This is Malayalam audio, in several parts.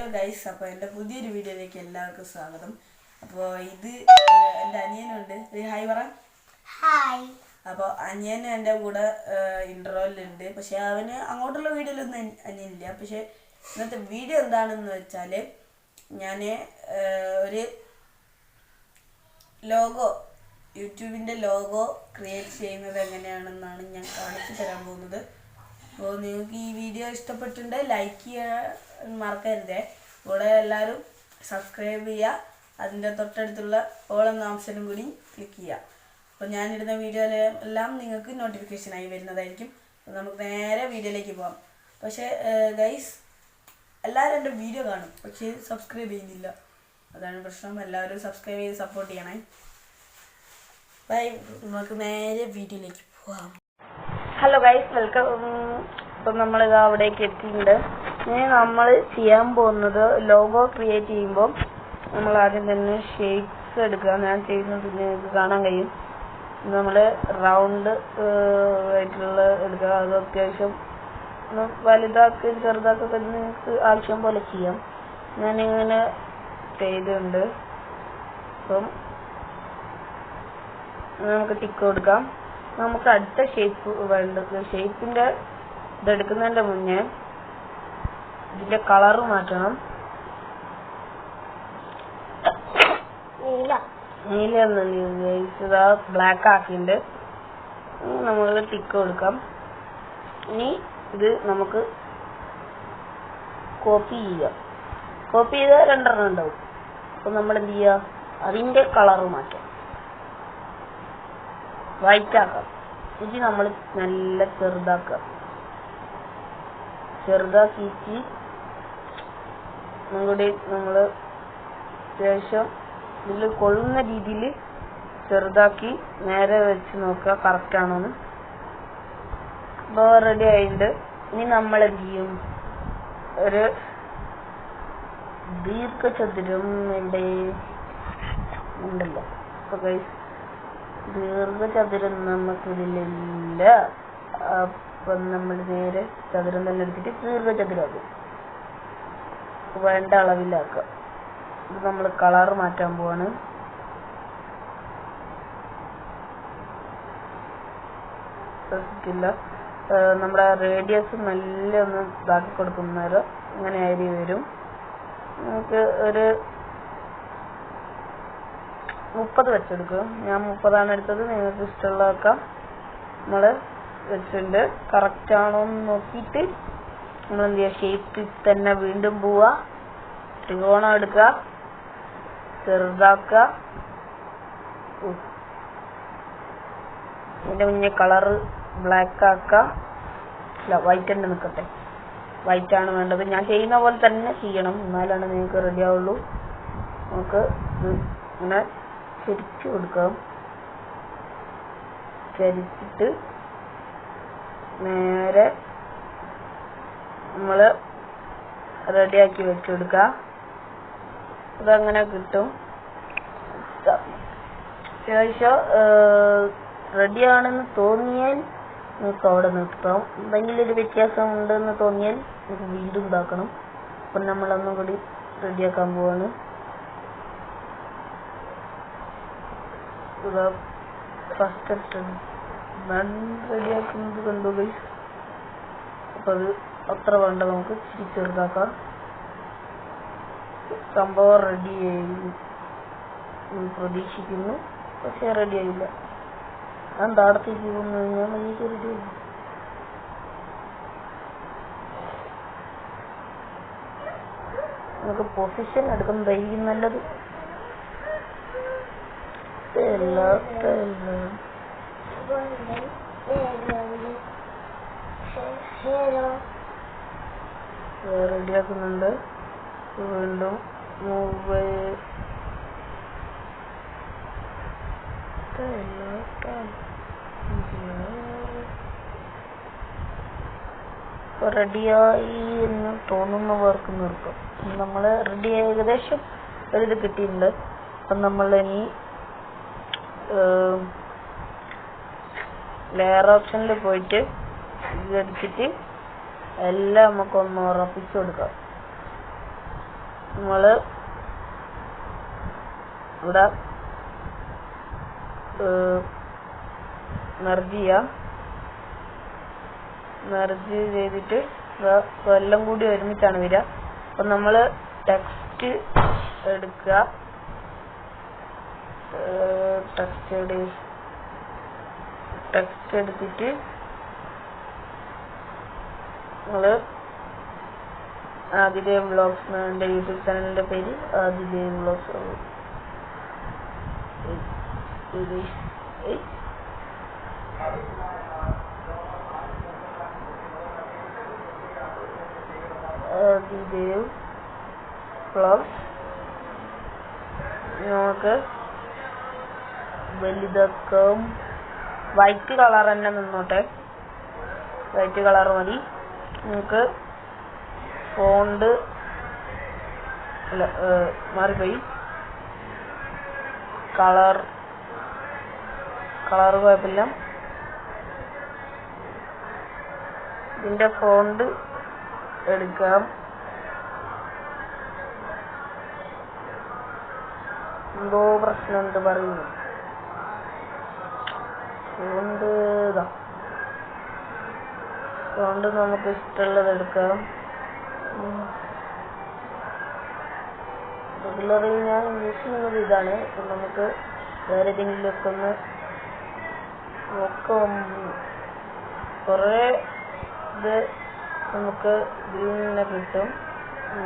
ഹലോ ഗൈസ് അപ്പോൾ എന്റെ പുതിയൊരു വീഡിയോയിലേക്ക് എല്ലാവർക്കും സ്വാഗതം. അപ്പോൾ ഇത് എന്റെ എന്റെ അനിയനുണ്ട്. ഒരു ഹായ് പറ. ഹായ്. അപ്പോൾ അനിയൻ എന്റെ കൂടെ ഇൻട്രോയിലുണ്ട്. പക്ഷെ അവന് അങ്ങോട്ടുള്ള വീഡിയോയിലൊന്നും അനി- അനിയനില്ല. പക്ഷെ ഇന്നത്തെ വീഡിയോ എന്താണെന്ന് വെച്ചാൽ ഞാൻ ഒരു ലോഗോ യൂട്യൂബിന്റെ ലോഗോ ക്രിയേറ്റ് ചെയ്യുന്നത് എങ്ങനെയാണെന്നാണ് ഞാൻ കാണിച്ചു തരാൻ പോകുന്നത്. അപ്പോൾ നിങ്ങൾക്ക് ഈ വീഡിയോ ഇഷ്ടപ്പെട്ടിട്ടുണ്ടെങ്കിൽ ലൈക്ക് ചെയ്യാൻ മറക്കരുതേ. കൂടെ എല്ലാവരും സബ്സ്ക്രൈബ് ചെയ്യുക അതിന്റെ തൊട്ടടുത്തുള്ള ഓളെന്ന ഓപ്ഷനും കൂടി ക്ലിക്ക് ചെയ്യുക അപ്പോൾ ഞാനിടുന്ന വീഡിയോ എല്ലാം നിങ്ങൾക്ക് നോട്ടിഫിക്കേഷനായി വരുന്നതായിരിക്കും. അപ്പോൾ നമുക്ക് നേരെ വീഡിയോയിലേക്ക് പോകാം പക്ഷേ ഗൈസ് എല്ലാവരും എന്റെ വീഡിയോ കാണും. പക്ഷേ സബ്സ്ക്രൈബ് ചെയ്യുന്നില്ല. അതാണ് പ്രശ്നം. എല്ലാവരും സബ്സ്ക്രൈബ് ചെയ്ത് സപ്പോർട്ട് ചെയ്യണേ. ബൈ നമുക്ക് നേരെ വീഡിയോയിലേക്ക് പോവാം. ഹലോ ഗൈസ് വെൽക്കം ഇപ്പം നമ്മൾ ഇത് അവിടേക്ക് എത്തിയിട്ടുണ്ട്. ഇനി നമ്മൾ ചെയ്യാൻ പോകുന്നത് ലോഗോ ക്രിയേറ്റ് ചെയ്യുമ്പോൾ നമ്മൾ ആദ്യം തന്നെ ഷേപ്സ് എടുക്കുക. ഞാൻ ചെയ്യുന്നത് നിങ്ങൾക്ക് കാണാൻ കഴിയും. നമ്മൾ റൗണ്ട് ആയിട്ടുള്ള എടുക്കുക. അത് അത്യാവശ്യം ഒന്ന് വലുതാക്കി ചെറുതാക്കൊക്കെ നിങ്ങൾക്ക് ആവശ്യം പോലെ ചെയ്യാം. ഞാനിങ്ങനെ ചെയ്തിട്ടുണ്ട്. അപ്പം നമുക്ക് ടിക്ക് കൊടുക്കാം. നമുക്ക് അടുത്ത ഷേപ്പ് വേണ്ടത്. ഷേപ്പിന്റെ ഇതെടുക്കുന്നതിന്റെ മുന്നേ ഇതിന്റെ കളർ മാറ്റണം. നീല. നീല ബ്ലാക്ക് ആക്കിണ്ട് നമ്മൾ ടിക്ക് കൊടുക്കാം. ഇനി ഇത് നമുക്ക് കോപ്പി ചെയ്യാം കോപ്പി ചെയ്താൽ രണ്ടെണ്ണം ഉണ്ടാവും. അപ്പൊ നമ്മൾ എന്ത് ചെയ്യുക? അതിന്റെ കളർ മാറ്റാം വൈറ്റ് ആക്കാം ഇത് നമ്മൾ നല്ല ചെറുതാക്കാം ചെറുതാക്കിയിട്ട് നമ്മുടെ നമ്മൾ ശേഷം ഇതിൽ കൊള്ളുന്ന രീതിയിൽ ചെറുതാക്കി നേരെ വെച്ച് നോക്കുക. കറക്റ്റ് ആണോന്ന്. അപ്പോൾ റെഡി ആയിട്ടുണ്ട്. ഇനി നമ്മൾ എന്ത് ചെയ്യും? ഒരു ദീർഘചതുരം ഉണ്ടല്ലോ. അപ്പൊ ഗൈസ് ദീർഘചതുരം നമുക്കിതിലില്ല. അപ്പൊ നമ്മൾ നേരെ ചതുരം തന്നെ എടുത്തിട്ട് ദീർഘചതുരാക്കും വേണ്ട അളവിലാക്കുക. ഇത് നമ്മൾ കളർ മാറ്റാൻ പോവാണ്. ശ്രദ്ധിക്കില്ല നമ്മുടെ റേഡിയസ് നല്ല ഒന്ന് ഇതാക്കി കൊടുക്കുന്നേരം ഇങ്ങനെ അരി വരും. നമുക്ക് ഒരു മുപ്പത് വെച്ചെടുക്ക്. ഞാൻ മുപ്പതാണ് എടുത്തത്. നിങ്ങൾക്ക് ഇഷ്ടമുള്ള വെക്കാം നമ്മൾ വെച്ചിട്ടുണ്ട്. കറക്റ്റ് ആണോ എന്ന് നോക്കിയിട്ട് നമ്മൾ എന്ത് ചെയ്യുക ഷേപ്പിൽ തന്നെ വീണ്ടും പോവുക ത്രികോണം എടുക്കുക. ചെറുതാക്കുക. അതിന്റെ മുന്നിൽ മുന്നേ കളറ് ബ്ലാക്ക് ആക്കുക. അല്ല വൈറ്റ് തന്നെ നിൽക്കട്ടെ. വൈറ്റ് ആണ് വേണ്ടത്. ഞാൻ ചെയ്യുന്ന പോലെ തന്നെ ചെയ്യണം. എന്നാലാണ് നിങ്ങൾക്ക് റെഡി ആവുള്ളൂ. നമുക്ക് ഇങ്ങനെ ചരിച്ചു കൊടുക്കാം. ചരിച്ചിട്ട് നേരെ നമ്മൾ റെഡിയാക്കി വെച്ചു കൊടുക്കുക ഇതങ്ങനെ കിട്ടും. ശേഷം റെഡിയാണെന്ന് തോന്നിയാൽ നിങ്ങൾക്ക് അവിടെ നിർത്താം. എന്തെങ്കിലും ഒരു വ്യത്യാസം ഉണ്ടെന്ന് തോന്നിയാൽ നമുക്ക് വീണ്ടും ഇതാക്കണം അപ്പം നമ്മളൊന്നും കൂടി റെഡിയാക്കാൻ പോവാണ്. ഫസ്റ്റ് അറ്റം ഞാൻ റെഡിയാക്കുന്നത് കണ്ടു ഗൈസ് അപ്പം അത് അത്ര വേണ്ട നമുക്ക് ചെറുതാക്കാം സംഭവം റെഡിയായി പ്രതീക്ഷിക്കുന്നു. പക്ഷെ റെഡി ആയില്ല. ഞാൻ താടത്തേക്ക് വന്നു കഴിഞ്ഞാൽ എനിക്ക് റെഡിയായി നമുക്ക് പൊസിഷൻ എടുക്കുന്നതായിരിക്കും നല്ലത്. റെഡിയാക്കുന്നുണ്ട് വീണ്ടും മൊബൈൽ റെഡിയായി എന്ന് തോന്നുന്നവർക്ക് നിർത്തും. നമ്മൾ റെഡി ഏകദേശം ഒരിത് കിട്ടിയിട്ടുണ്ട്. അപ്പം നമ്മൾ ഇനി ലെയർ ഓപ്ഷനിൽ പോയിട്ട് ഇതെടുത്തിട്ട് എല്ലാം നമുക്കൊന്ന് ഉറപ്പിച്ചു കൊടുക്കാം. നമ്മൾ ഇവിടെ മെർജ് ചെയ്യാം. മെർജ് ചെയ്തിട്ട് എല്ലാം കൂടി ഒരുമിച്ചാണ് വരിക. അപ്പൊ നമ്മൾ ടെക്സ്റ്റ് എടുക്കുക. ടെക്സ്റ്റ് ടെക്സ്റ്റ് എടുത്തിട്ട് നമ്മൾ ആദിലെ വ്ളോഗ്സ് എന്റെ യൂട്യൂബ് ചാനലിന്റെ പേര് ആദിലെ വ്ളോഗ്സ് ആതിഥേയ വ്ളോഗ്സ് നമുക്ക് വലുതാക്കാം വൈറ്റ് കളർ തന്നെ നിന്നോട്ടെ. വൈറ്റ് കളർ മതി. നമുക്ക് ഫോണ്ട് അല്ല മാറിപ്പോയി. കളർ കളർ കുഴപ്പമില്ല. ഇതിന്റെ ഫോണ്ട് എടുക്കാം. എന്തോ പ്രശ്നമുണ്ട് പറയുന്നു. ഫോണ്ട് ഇതാ അതുകൊണ്ട് നമുക്ക് ഇഷ്ടമുള്ളത് എടുക്കാം. റെഗുലറിൽ ഞാൻ യൂസ് ചെയ്യുന്നത് ഇതാണ്. ഇപ്പം നമുക്ക് വേറെ ഏതെങ്കിലുമൊക്കെ ഒന്ന് നോക്കാം. കുറേ ഇത് നമുക്ക് ഇതിൽ നിന്ന് കിട്ടും.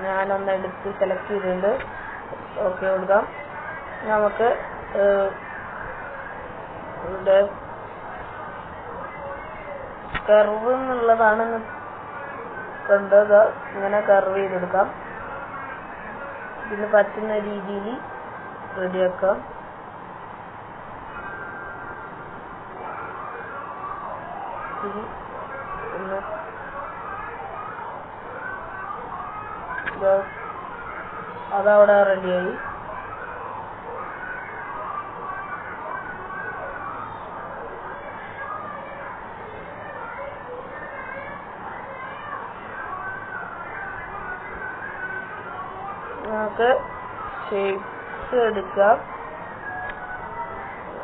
ഞാനൊന്ന് എടുത്ത് സെലക്ട് ചെയ്തിട്ടുണ്ട് ഓക്കെ കൊടുക്കാം. നമുക്ക് ഇവിടെ കർവ് എന്നുള്ളതാണ് കണ്ടത്. ഇങ്ങനെ കർവ് ചെയ്തെടുക്കാം. ഇതിന് പറ്റുന്ന രീതിയിൽ റെഡിയാക്കാം. അതവിടെ റെഡിയായി. ഷേപ്സ് എടുക്കാം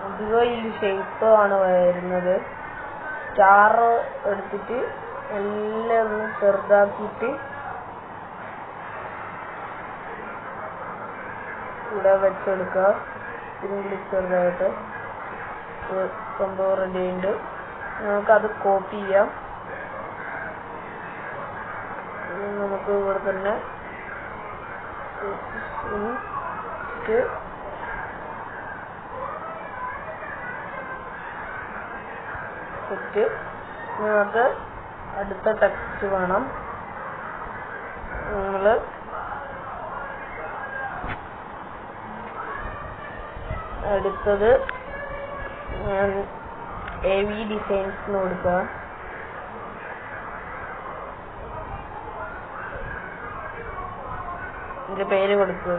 അധികം ഈ ഷേപ്പ് ആണ് വരുന്നത്. സ്റ്റാർ എടുത്തിട്ട് എല്ലാം ഒന്ന് ചെറുതാക്കിയിട്ട് ഇവിടെ വെച്ചെടുക്കാം ഇതിനുള്ളിൽ ചെറുതായിട്ട് സംഭവം റെഡി ഉണ്ട്. നമുക്കത് കോപ്പി ചെയ്യാം. നമുക്ക് ഇവിടെ തന്നെ ഇട്ട് നിങ്ങൾക്ക് അടുത്ത ടെക്സ്റ്റ് വേണം. നിങ്ങൾ അടുത്തത് എ വി ഡിസൈൻസ് കൊടുക്കുക. എന്റെ പേര് കൊടുക്കുക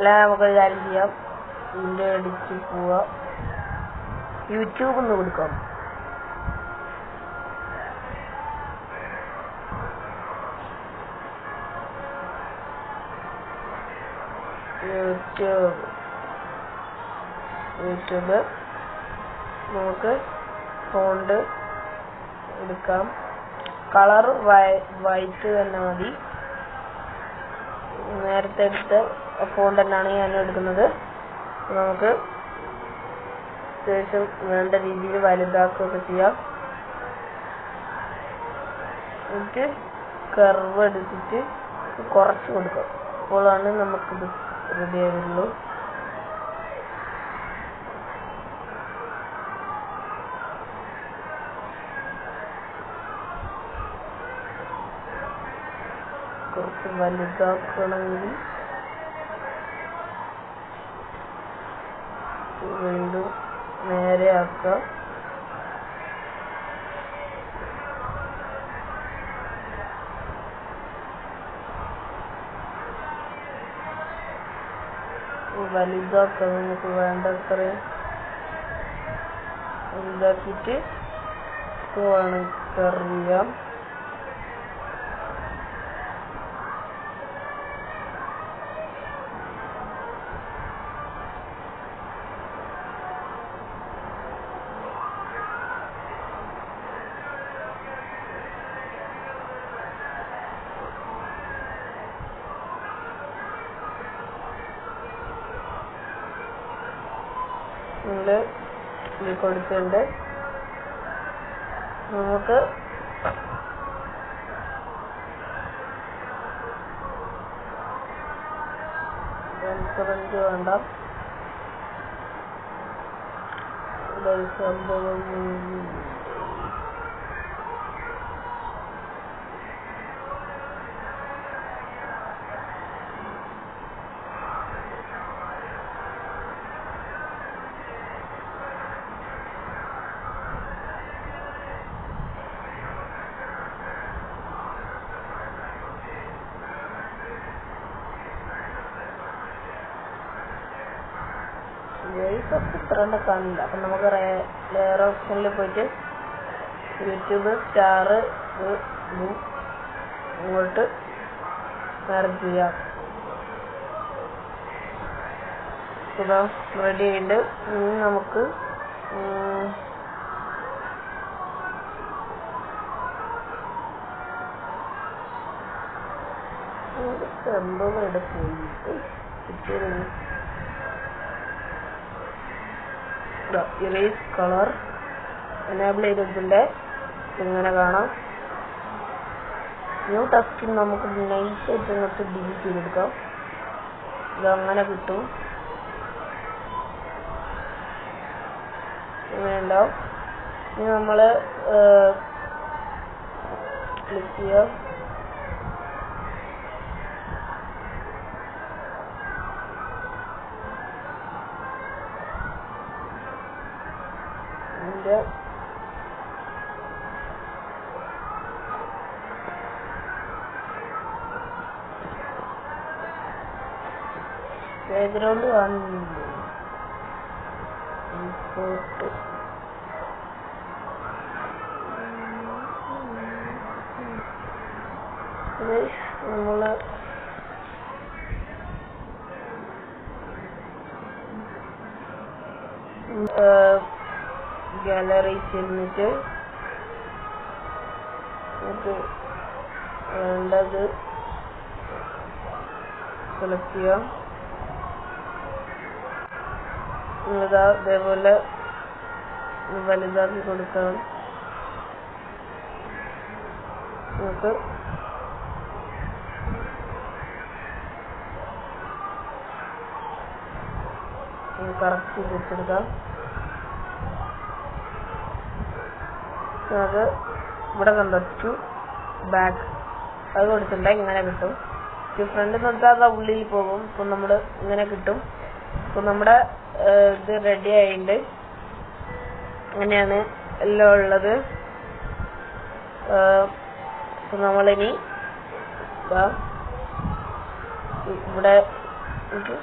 അല്ല നമുക്ക് ഒരു കാര്യം ചെയ്യാം. ഇതിന്റെ അടിച്ച് പോവാം. യൂട്യൂബ് ഒന്ന് കൊടുക്കാം. യൂട്യൂബ്. യൂട്യൂബ്. നമുക്ക് ഫോണ്ട് എടുക്കാം. കളർ വൈറ്റ് തന്നെ മതി. നേരത്തെ എടുത്ത ഫോണ്ട് തന്നെയാണ് ഞാൻ എടുക്കുന്നത്. നമുക്ക് അത്യാവശ്യം വേണ്ട രീതിയിൽ വലുതാക്കുകയൊക്കെ ചെയ്യാം. എനിക്ക് കർവ് എടുത്തിട്ട് കുറച്ച് കൊടുക്കാം. അപ്പോഴാണ് നമുക്കിത് റെഡി ആവുള്ളൂ കുറച്ച് വലുതാക്കണമെങ്കിൽ വീണ്ടും നേരെ ആക്കുക വലുതാക്കാം നമുക്ക് വേണ്ടത്രയും വലുതാക്കിയിട്ട് വേണമെങ്കിൽ അറിയാം നമ്മൾ കൊടുത്തിട്ടുണ്ട്. നമുക്ക് വേണ്ട. വോയിസ് കണ്ട് അപ്പൊ നമുക്ക് ലെയർ ഓപ്ഷനിൽ പോയിട്ട് യൂട്യൂബ് സ്റ്റാർ ഇങ്ങോട്ട് മെർജ് ചെയ്യാം. ഇതാ റെഡി ആയിട്ട് ഇനി നമുക്ക് സംഭവം ഇവിടെ പോയിട്ട് കിട്ടിയത് ഇറേസ് കളർ എനേബിൾ ചെയ്തിട്ടുണ്ട് ഇങ്ങനെ കാണാം. ന്യൂ ടെക്സ്റ്റ് നമുക്ക് നൈസ് ആയിട്ട് ഇങ്ങോട്ട് ഡിലീറ്റ് ചെയ്തെടുക്കാം. ഇതങ്ങനെ കിട്ടും. ഇങ്ങനെ ഉണ്ടാവും. ഇനി നമ്മൾ ക്ലിക്ക് ചെയ്യാം. ബാക്ക്ഗ്രൗണ്ട് കാണുന്നുണ്ട്. ഇമ്പോർട്ട് ഇത് നമ്മൾ ഗാലറി ചെന്നിട്ട് നമുക്ക് വേണ്ടത് സെലക്ട് ചെയ്യാം. ഇതാ ഇതേപോലെ വലുതാക്കി കൊടുക്കണം. നമുക്ക് കറക്റ്റ് വെച്ചെടുക്കാം. അത് ഇവിടെ കണ്ടോ? ബാക്ക് അത് കൊടുത്തിട്ടുണ്ടെങ്കിൽ ഇങ്ങനെ കിട്ടും. ഫ്രണ്ട് നിർത്താതെ ഉള്ളിൽ പോകും. ഇപ്പം നമ്മൾ ഇങ്ങനെ കിട്ടും. ഇപ്പം നമ്മുടെ ഇത് റെഡി ആയിട്ടുണ്ട് അങ്ങനെയാണ് എല്ലാം ഉള്ളത്. ഇപ്പം നമ്മളിനി ഇവിടെ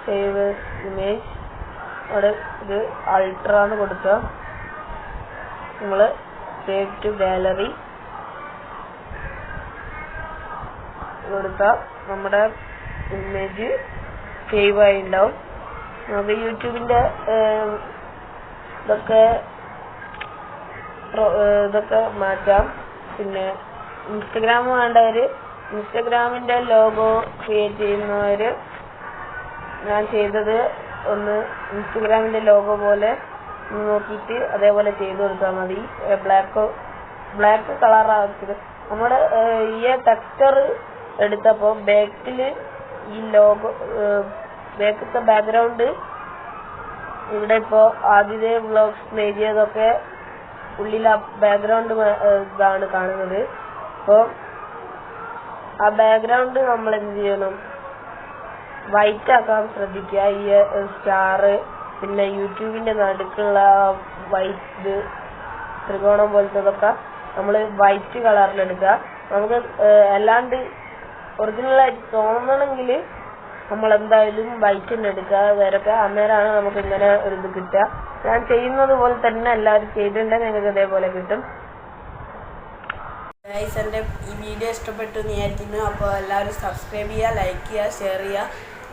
സേവ് ഇമേജ് അവിടെ ഇത് അൾട്ര എന്ന് കൊടുക്കുക. നമ്മൾ സേവ് ടു ഗാലറി കൊടുത്താൽ നമ്മുടെ ഇമേജ് സേവ് ആയി ഉണ്ടാവും നമുക്ക് യൂട്യൂബിന്റെ ഇതൊക്കെ ഇതൊക്കെ മാറ്റാം. പിന്നെ ഇൻസ്റ്റഗ്രാം വേണ്ടവര് ഇൻസ്റ്റഗ്രാമിന്റെ ലോഗോ ക്രിയേറ്റ് ചെയ്യുന്നവര് ഞാൻ ചെയ്തത് ഒന്ന് ഇൻസ്റ്റഗ്രാമിന്റെ ലോഗോ പോലെ നോക്കിയിട്ട് അതേപോലെ ചെയ്തു കൊടുത്താൽ മതി. ബ്ലാക്ക് ബ്ലാക്ക് കളർ ആക്കിയത് നമ്മുടെ ഈ ടെക്സ്റ്റർ എടുത്തപ്പോൾ ബാക്കിൽ ഈ ലോഗോ ബാക്കത്തെ ബാക്ക്ഗ്രൗണ്ട് ഇവിടെ ഇപ്പോ ആദ്യത്തെ വ്ളോഗ്സ് നേടിയതൊക്കെ ഉള്ളിൽ ആ ബാക്ക്ഗ്രൗണ്ട് ഇതാണ് കാണുന്നത്. അപ്പോൾ ആ ബാക്ക്ഗ്രൗണ്ട് നമ്മൾ എന്ത് ചെയ്യണം? വൈറ്റ് ആക്കാൻ ശ്രദ്ധിക്കുക. ഈ സ്റ്റാർ പിന്നെ യൂട്യൂബിന്റെ നടുക്കുള്ള വൈറ്റ് ത്രികോണം പോലത്തതൊക്കെ നമ്മൾ വൈറ്റ് കളറിലെടുക്കുക നമുക്ക് അല്ലാണ്ട് ഒറിജിനൽ ആയിട്ട് തോന്നണമെങ്കിൽ ബൈക്ക് തന്നെ എടുക്കുക വരക്കുക അന്നേരമാണ് നമുക്ക് ഇങ്ങനെ ഒരു ഇത് കിട്ടുക. ഞാൻ ചെയ്യുന്നത് പോലെ തന്നെ എല്ലാവരും ചെയ്തിട്ടുണ്ടെങ്കിൽ നിങ്ങൾക്ക് ഇതേപോലെ കിട്ടും. ഗൈസ് എന്റെ ഈ വീഡിയോ ഇഷ്ടപ്പെട്ടു വിചാരിക്കുന്നു. അപ്പോൾ എല്ലാവരും സബ്സ്ക്രൈബ് ചെയ്യുക ലൈക്ക് ചെയ്യുക ഷെയർ ചെയ്യുക.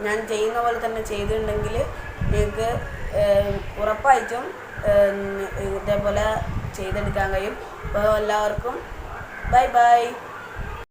ഞാൻ ചെയ്യുന്ന പോലെ തന്നെ ചെയ്തിട്ടുണ്ടെങ്കിൽ നിങ്ങൾക്ക് ഉറപ്പായിട്ടും ഇതേപോലെ ചെയ്തെടുക്കാൻ കഴിയും. അപ്പോൾ എല്ലാവർക്കും ബൈ ബൈ